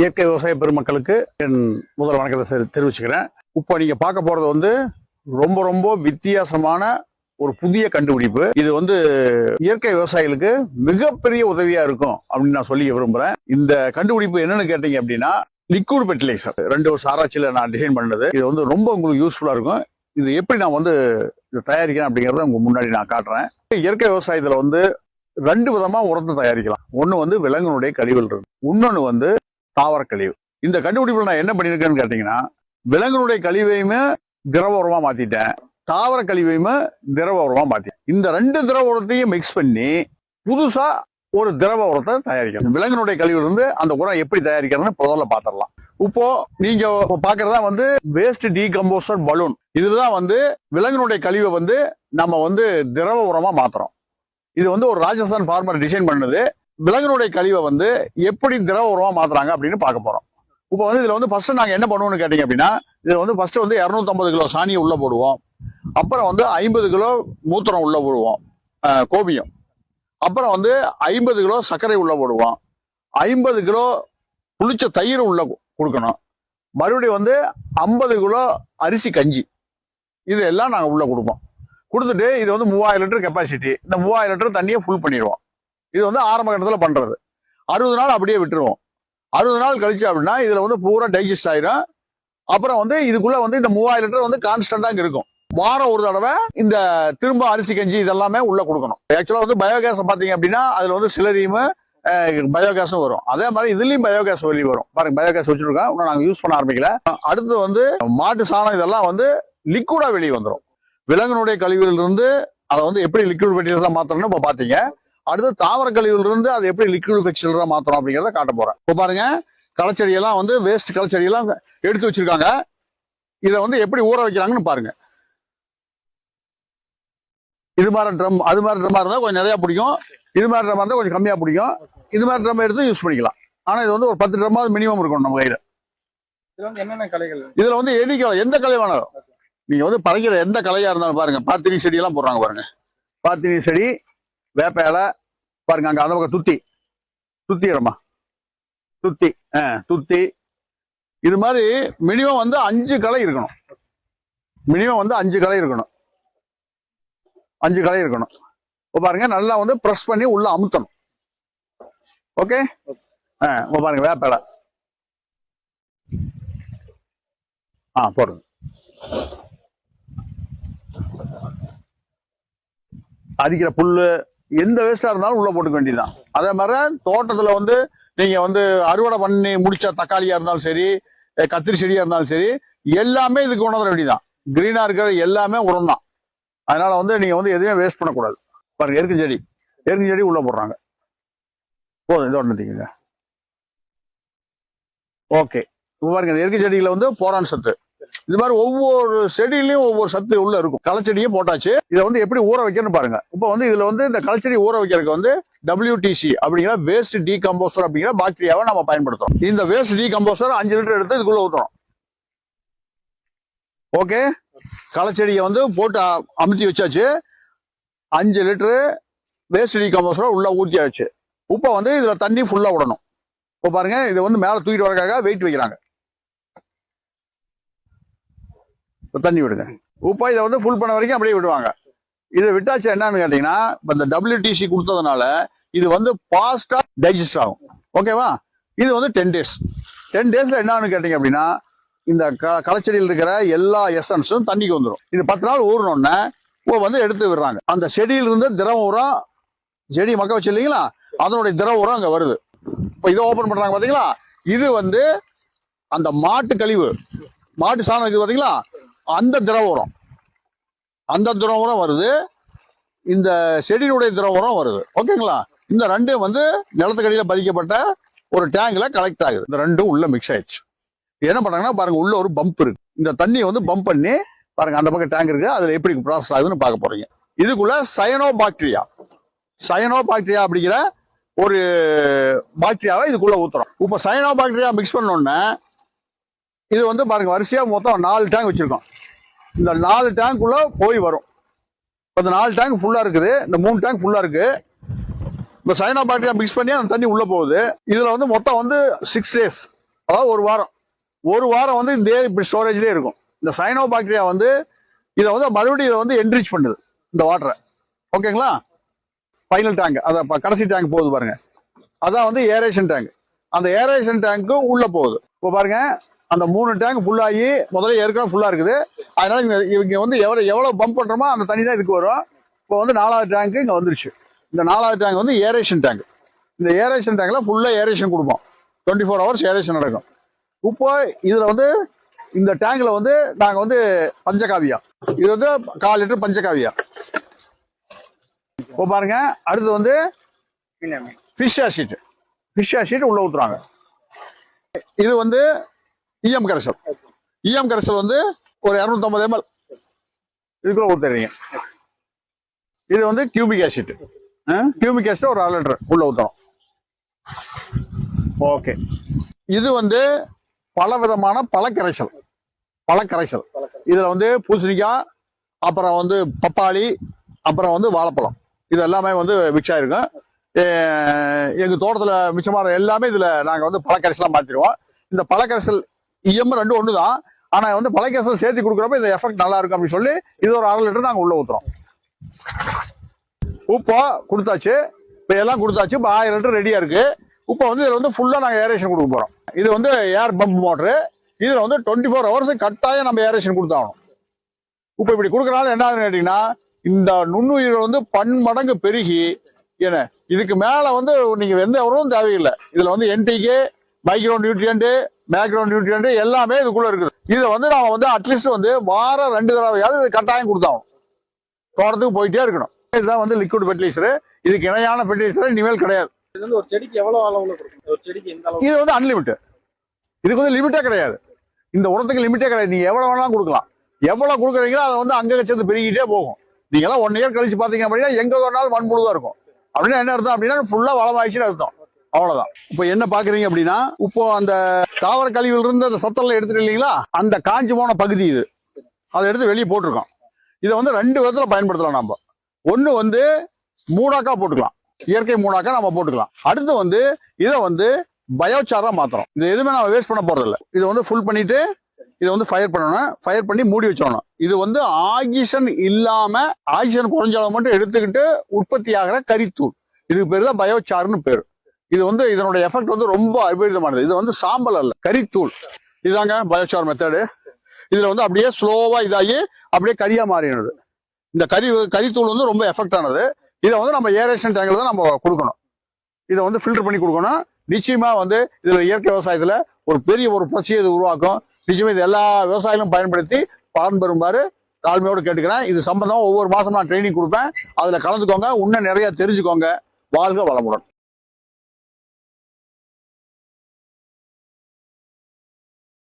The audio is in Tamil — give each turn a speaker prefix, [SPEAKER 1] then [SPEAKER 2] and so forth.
[SPEAKER 1] இயற்கை விவசாய பெருமக்களுக்கு என் முதல் வணக்கத்தை தெரிவிச்சுக்கிறேன். இப்போ நீங்க பார்க்க போறது வந்து ரொம்ப ரொம்ப வித்தியாசமான ஒரு புதிய கண்டுபிடிப்பு. இது வந்து இயற்கை விவசாயிகளுக்கு மிகப்பெரிய உதவியா இருக்கும் அப்படின்னு நான் சொல்லி விரும்புறேன். இந்த கண்டுபிடிப்பு என்னன்னு கேட்டீங்க அப்படின்னா லிக்விட் ஃபெர்டிலைசர் ரெண்டு வருஷம் ஆராய்ச்சியில் நான் டிசைன் பண்ணது. இது வந்து ரொம்ப உங்களுக்கு யூஸ்ஃபுல்லா இருக்கும். இது எப்படி நான் வந்து இதை தயாரிக்கிறேன் அப்படிங்கறத உங்க முன்னாடி நான் காட்டுறேன். இயற்கை விவசாயத்துல வந்து ரெண்டு விதமா உரத்தை தயாரிக்கலாம். ஒன்று வந்து விலங்குனுடைய கழிவுகள் இருக்கு. இன்னொன்னு வந்து தாவர கழிவு. இந்த கண்டுபிடிப்புல நான் என்ன பண்ணிருக்கேன்னு கேட்டீங்கன்னா விலங்குனுடைய கழிவையுமே திரவ உரமா மாத்திட்டேன். தாவர கழிவையுமே திரவ உரமா மாத்திட்டேன். இந்த ரெண்டு திரவ உரத்தையும் மிக்ஸ் பண்ணி புதுசா ஒரு திரவ உரத்தை தயாரிக்கணும். விலங்கினுடைய கழிவுல இருந்து அந்த உரம் எப்படி தயாரிக்கிறதுன்னு முதல்ல பாத்திரலாம். இப்போ நீங்க பாக்குறதா வந்து வேஸ்ட் டீகம்போஸ்டர் பலூன் இதுதான் வந்து விலங்கினுடைய கழிவை வந்து நம்ம வந்து திரவ உரமா மாத்துறோம். இது வந்து ஒரு ராஜஸ்தான் ஃபார்மர் டிசைன் பண்ணது. விலங்கினுடைய கழிவை வந்து எப்படி திரவ உரமா மாத்துறாங்க அப்படின்னு பார்க்க போறோம். இப்போ வந்து இதுல வந்து ஃபர்ஸ்ட் நாங்க என்ன பண்ணுவோம்னு கேட்டீங்க அப்படின்னா இதுல வந்து ஃபர்ஸ்ட் வந்து 250 கிலோ சாணியை உள்ள போடுவோம். அப்புறம் வந்து ஐம்பது கிலோ மூத்திரம் உள்ள போடுவோம். கோபியம். அப்புறம் வந்து ஐம்பது கிலோ சர்க்கரை உள்ள போடுவோம். ஐம்பது கிலோ புளிச்ச தயிர் உள்ள கொடுக்கணும். மறுபடியும் வந்து ஐம்பது கிலோ அரிசி கஞ்சி. இது எல்லாம் நாங்கள் உள்ள கொடுப்போம். கொடுத்துட்டு இது வந்து மூவாயிரம் லிட்டர் கெப்பாசிட்டி இந்த மூவாயிரம் லிட்டர் தண்ணியை ஃபுல் பண்ணிடுவோம். இது வந்து ஆரம்ப கட்டத்தில் பண்ணுறது அறுபது நாள் அப்படியே விட்டுருவோம். அறுபது நாள் கழிச்சு அப்படின்னா இதில் வந்து பூரா டைஜஸ்ட் ஆயிரும். அப்புறம் வந்து இதுக்குள்ளே வந்து இந்த மூவாயிரம் லிட்டர் வந்து கான்ஸ்டண்டாக இருக்கும். வாரம் ஒரு தடவை இந்த திரும்ப அரிசி கஞ்சி இதெல்லாமே உள்ளே கொடுக்கணும். ஆக்சுவலாக வந்து பயோகேஸ் பார்த்தீங்க அப்படின்னா அதில் வந்து சிலரியும் பயோகேஸும் வரும். அதே மாதிரி இதுலயும் பயோகேஸ் வெளியே வரும். பாருங்க பயோகேஸ் வச்சிருக்கோம். இன்னும் நாங்கள் யூஸ் பண்ண ஆரம்பிக்கல. அடுத்து வந்து மாட்டு சாணம் இதெல்லாம் வந்து லிக்விடா வெளியே வந்துடும் விலங்கினுடைய கழிவுல இருந்து அதை வந்து எப்படி லிக்விட் மெட்டீரியல்ஸாக மாற்றணும்னு இப்போ பார்த்தீங்க. அடுத்து தாவர கழிவுல இருந்து அதை எப்படி லிக்விட் ஃபெர்டிலைசரா மாத்தணும் அப்படிங்கறத காட்ட போறேன். இப்போ பாருங்க களச்செடியெல்லாம் வந்து வேஸ்ட் களச்செடியெல்லாம் எடுத்து வச்சிருக்காங்க. இதை வந்து எப்படி ஊற வைக்கிறாங்கன்னு பாருங்க. இது மாதிரி ட்ரம் அது மாதிரி ட்ரம்மா இருந்தா கொஞ்சம் நிறைய பிடிக்கும். இது மாதிரி ட்ரம் இருந்தா கொஞ்சம் கம்மியா பிடிக்கும். இது மாதிரி ட்ரம் எடுத்து யூஸ் பண்ணிக்கலாம். ஆனா இது வந்து ஒரு பத்து ட்ரம்மாவது மினிமம் இருக்கணும் நம்ம கையில.
[SPEAKER 2] இதுல வந்து என்னென்ன கலைகள்
[SPEAKER 1] இதுல வந்து எனி களை எந்த களை வேணாலும். நீங்க வந்து பறக்கிற எந்த கலையா இருந்தாலும் பாருங்க பார்த்தினி செடி எல்லாம் போடுறாங்க பாருங்க. பார்த்தினி செடி வேப்ப இலை பாருங்க அங்க அந்த பக்கம் துத்தி துத்தி இடமா? துத்தி ஆ துத்தி இது மாதிரி மினிமம் வந்து அஞ்சு களை இருக்கணும். மினிமம் வந்து அஞ்சு களை இருக்கணும். அஞ்சு களை இருக்கணும். இப்போ பாருங்க நல்லா வந்து ப்ரெஸ் பண்ணி உள்ள அமுத்தணும். ஓகே ஆ இப்போ பாருங்க வேப்ப இலை ஆ போடுங்க. அரிக்கிற புல்லு எந்த வேஸ்டா இருந்தாலும் உள்ள போட்டுக்க வேண்டியதுதான். அதே மாதிரி தோட்டத்துல வந்து நீங்க வந்து அறுவடை பண்ணி முடிச்ச தக்காளியா இருந்தாலும் சரி கத்திரி செடியா இருந்தாலும் சரி எல்லாமே இதுக்கு உணர வேண்டியதான் கிரீனா இருக்கிற எல்லாமே உரம் தான் அதனால வந்து நீங்க வந்து எதையும் வேஸ்ட் பண்ணக்கூடாது. பாருங்க எருக்கு செடி. எருக்கு செடி உள்ள போடுறாங்க. போதும் இதோட நிறுத்திக்கங்க ஓகே இப்போ பாருங்க இந்த எருக்கு செடியில வந்து போரான் சத்து. இது மாதிரி ஒவ்வொரு செடியிலையும் ஒவ்வொரு சத்து உள்ள இருக்கும். களைச்செடியே போட்டாச்சு. இதை வந்து எப்படி ஊற வைக்கணும்னு பாருங்க. இப்போ வந்து இதுல வந்து இந்த களைச்செடி ஊற வைக்கிறதுக்கு வந்து டபிள்யூடிசி அப்படிங்கிற வேஸ்ட் டீகம்போசர் அப்படிங்கிற பாக்டீரியாவை நம்ம பயன்படுத்துறோம். இந்த வேஸ்ட் டீகம்போசர் அஞ்சு லிட்டர் எடுத்து இதுக்குள்ள ஊற்றணும் ஓகே களைச்செடியை வந்து போட்டு அமுத்தி வச்சாச்சு. அஞ்சு லிட்டரு வேஸ்ட் டீகம்போசரை உள்ள ஊற்றியாச்சு உப்பை வந்து இதுல தண்ணி ஃபுல்லா விடணும். இப்போ பாருங்க இதை வந்து மேலே தூக்கிட்டு வரக்காக வெயிட் வைக்கிறாங்க இப்ப தண்ணி விடுங்க. உப்பா இதை வந்து ஃபுல் பண்ண வரைக்கும் அப்படியே விடுவாங்க. இதை விட்டாச்சு என்னன்னு கேட்டீங்கன்னா இப்போ இந்த டபிள்யூடிசி கொடுத்ததுனால இது வந்து ஃபாஸ்ட்டாக டைஜஸ்ட் ஆகும். ஓகேவா இது வந்து டென் டேஸ் டென் டேஸில் என்னன்னு கேட்டீங்க அப்படின்னா இந்த க களைச்செடியில் இருக்கிற எல்லா எசன்ஸும் தண்ணிக்கு வந்துடும் இது பத்து நாள் ஊறினோடனே இப்போ வந்து எடுத்து விடுறாங்க. அந்த செடியிலிருந்து திரவ உரம் செடி மக்க வச்சு இல்லைங்களா? அதனுடைய திரவ உரம் அங்கே வருது. இப்போ இதை ஓப்பன் பண்ணுறாங்க பார்த்தீங்களா இது வந்து அந்த மாட்டு கழிவு மாட்டு சாணம் இருக்குது பார்த்தீங்களா அந்த திரவ உரம் அந்த திரவ உரம் வருது. இந்த செடியினுடைய திரவ உரம் வருது. ஓகேங்களா? இந்த ரெண்டும் வந்து நிலத்துக்கடியில் பதிக்கப்பட்ட ஒரு டேங்க்ல கலெக்ட் ஆகுது. இந்த ரெண்டும் உள்ள மிக்ஸ் ஆயிடுச்சு. என்ன பண்ணாங்கன்னா பாருங்க உள்ள ஒரு பம்ப் இருக்கு. இந்த தண்ணியை வந்து பம்ப் பண்ணி பாருங்க அந்த பக்கம் டேங்க் இருக்கு. அதுல எப்படி ப்ராசஸ் ஆகுதுன்னு பார்க்க போறீங்க. இதுக்குள்ள சயனோ பாக்டீரியா சயனோ பாக்டீரியா அப்படிங்கிற ஒரு பாக்டீரியாவை இதுக்குள்ள ஊத்துறோம். இப்போ சயனோ பாக்டீரியா மிக்ஸ் பண்ண இது வந்து பாருங்க வரிசையா மொத்தம் நாலு டேங்க் வச்சிருக்கோம். இந்த நாலு டேங்க்குள்ள போய் வரும். இப்போ இந்த நாலு டேங்க் ஃபுல்லாக இருக்குது. இந்த மூணு டேங்க் ஃபுல்லாக இருக்குது இப்போ சைனா பாக்டீரியா மிக்ஸ் பண்ணி அந்த தண்ணி உள்ளே போகுது. இதில் வந்து மொத்தம் வந்து சிக்ஸ் டேஸ் அதாவது ஒரு வாரம். ஒரு வாரம் வந்து இதே இப்படி ஸ்டோரேஜ்லேயே இருக்கும். இந்த சைனோ பாக்டீரியா வந்து இதை வந்து மறுபடியும் இதை வந்து என்ரிச் பண்ணுது இந்த வாட்டரை ஓகேங்களா ஃபைனல் டேங்க் அதை கடைசி டேங்க் போகுது பாருங்க. அதான் வந்து ஏரேஷன் டேங்க் அந்த ஏரேஷன் டேங்க்கு உள்ளே போகுது. இப்போ பாருங்க அந்த மூணு டேங்க் ஃபுல்லாகி முதல்ல ஏற்கனவே ஃபுல்லா இருக்குது. அதனால இங்க வந்து எவ்வளவு எவ்வளவு பம்ப் பண்றோமோ அந்த தண்ணி தான் இதுக்கு வரும். இப்போ வந்து நாலாவது டேங்க் இங்க வந்துருச்சு. இந்த நாலாவது டேங்க் வந்து ஏரேஷன் டேங்க் இந்த ஏரேஷன் டேங்க்ல ஃபுல்லா ஏரேஷன் கொடுப்போம். டுவெண்ட்டி ஃபோர் ஹவர்ஸ் ஏரேஷன் நடக்கும். இப்போ இதுல வந்து இந்த டேங்க்ல வந்து நாங்க வந்து பஞ்சகாவியா. இது வந்து கால் லிட்டர் பஞ்சகாவியா. இப்போ பாருங்க அடுத்து வந்து ஃபிஷ் ஆசிட் ஃபிஷ் ஆசிட் உள்ள ஊத்துறாங்க. இது வந்து இஎம் கரைசல். இஎம் கரைசல் வந்து ஒரு இரநூத்தம்பது எம்எல் இதுக்குள்ள ஊத்துறீங்க. இது வந்து கியூபிக் ஆசிட் கியூபிக் ஆசிட் ஒரு அரை லிட்டர் உள்ள ஊற்றணும் ஓகே இது வந்து பல விதமான பழக்கரைசல். பழக்கரைசல். இதுல வந்து பூசணிக்காய் அப்புறம் வந்து பப்பாளி அப்புறம் வந்து வாழைப்பழம். இது எல்லாமே வந்து மிக்ஸ் ஆயிருக்கும் எங்கள் எங்க தோட்டத்துல மிச்சமான எல்லாமே இதுல நாங்க வந்து பழக்கரைசலாக மாத்திடுவோம். இந்த பழக்கரைசல் இஎம் ரெண்டும் ஒன்று தான் ஆனால் வந்து பழக்கரைசல் சேர்த்து கொடுக்குறப்ப இந்த எஃபெக்ட் நல்லா இருக்கும் அப்படின்னு சொல்லி இது ஒரு அரை லிட்டர் நாங்கள் உள்ள ஊத்துறோம். உப்போ கொடுத்தாச்சு. இப்போ எல்லாம் கொடுத்தாச்சு. இப்போ ஆயிரம் லிட்டர் ரெடியாக இருக்குது இப்போ வந்து இதில் வந்து ஃபுல்லாக நாங்கள் ஏரேஷன் கொடுக்க போகிறோம் இது வந்து ஏர் பம்ப் மோட்ரு இதில் வந்து டுவெண்ட்டி ஃபோர் ஹவர்ஸ் கட்டாயம் நம்ம ஏரேஷன் கொடுத்தாகணும் இப்போ இப்படி கொடுக்குறனால என்ன ஆகுதுன்னு கேட்டிங்கன்னா இந்த நுண்ணுயிர்கள் வந்து பன்மடங்கு பெருகி என்ன இதுக்கு மேலே வந்து நீங்கள் எந்த உரமும் தேவையில்லை. இதில் வந்து NPK micro nutrient macro nutrient எல்லாமே இதுக்குள்ள இருக்குது. இதை வந்து நாம வந்து அட்லீஸ்ட் வந்து வாரம் ரெண்டு தடவையாவது இது கட்டாயம் கொடுத்தாகணும். தோட்டத்துக்கு போயிட்டே இருக்கணும். இதுதான் வந்து லிக்விட் ஃபெர்டிலைசர் இதுக்கு இணையான ஃபெர்டிலைசர் இனிமேல் கிடையாது.
[SPEAKER 2] இது வந்து
[SPEAKER 1] அன்லிமிட்டட் இதுக்கு வந்து லிமிட்டே கிடையாது. இந்த உரத்துக்கு லிமிட்டே கிடையாது. நீங்க எவ்வளவு வேணாலும் கொடுக்கலாம். எவ்வளவு கொடுக்குறீங்களோ அதை வந்து அங்க சேர்ந்து பெருகிட்டே போகும். நீங்க எல்லாம் ஒன் இயர் கழிச்சு பாத்தீங்க அப்படின்னா எங்க ஒரு நாள் மண் முழுதா இருக்கும். அப்படின்னா என்ன அர்த்தம் அப்படின்னா ஃபுல்லா வளமாயிடுச்சுன்னு அர்த்தம். அவ்வளவுதான். இப்போ என்ன பாக்குறீங்க அப்படின்னா இப்போ அந்த தாவர கழிவுல இருந்து அந்த சத்தெல்லாம் எடுத்துட்டு இல்லைங்களா? அந்த காஞ்சு போன பகுதி இது. அதை எடுத்து வெளியே போட்டிருக்கோம். இதை வந்து ரெண்டு விதத்துல பயன்படுத்தலாம் நம்ம ஒன்று வந்து மூடாக்கா போட்டுக்கலாம். இயற்கை மூடாக்கா நம்ம போட்டுக்கலாம். அடுத்து வந்து இதை வந்து பயோச்சாரா மாத்திரம் இது எதுவுமே நம்ம வேஸ்ட் பண்ண போறது இல்லை இதை வந்து ஃபுல் பண்ணிட்டு இதை வந்து ஃபயர் பண்ணணும். ஃபயர் பண்ணி மூடி வச்சிடணும். இது வந்து ஆக்சிஜன் இல்லாம ஆக்சிஜன் குறைஞ்ச அளவு மட்டும் எடுத்துக்கிட்டு உற்பத்தி ஆகிற கரித்தூள். இதுக்கு பேர் தான் பயோச்சார்னு பேர். இது வந்து இதனுடைய எஃபெக்ட் வந்து ரொம்ப அபரிதமானது. இது வந்து சாம்பல் அல்ல கரித்தூள். இதுதாங்க பயோசார் மெத்தடு இதில் வந்து அப்படியே ஸ்லோவாக இதாகி அப்படியே கறியாக மாறினது இந்த கறி கறித்தூள் வந்து ரொம்ப எஃபெக்ட் ஆனது. இதை வந்து நம்ம ஏரேஷன் டேங்கில் தான் நம்ம கொடுக்கணும். இதை வந்து ஃபில்டர் பண்ணி கொடுக்கணும். நிச்சயமாக வந்து இதில் இயற்கை விவசாயத்தில் ஒரு பெரிய ஒரு புரட்சியை இது உருவாக்கும். நிச்சயமாக இது எல்லா விவசாயிகளும் பயன்படுத்தி பலன் பெறுமாறு தாழ்மையோடு கேட்டுக்கிறேன். இது சம்பந்தம் ஒவ்வொரு மாதம் நான் ட்ரைனிங் கொடுப்பேன். அதில் கலந்துக்கோங்க. இன்னும் நிறையா தெரிஞ்சுக்கோங்க. வாழ்க வளமுடன்.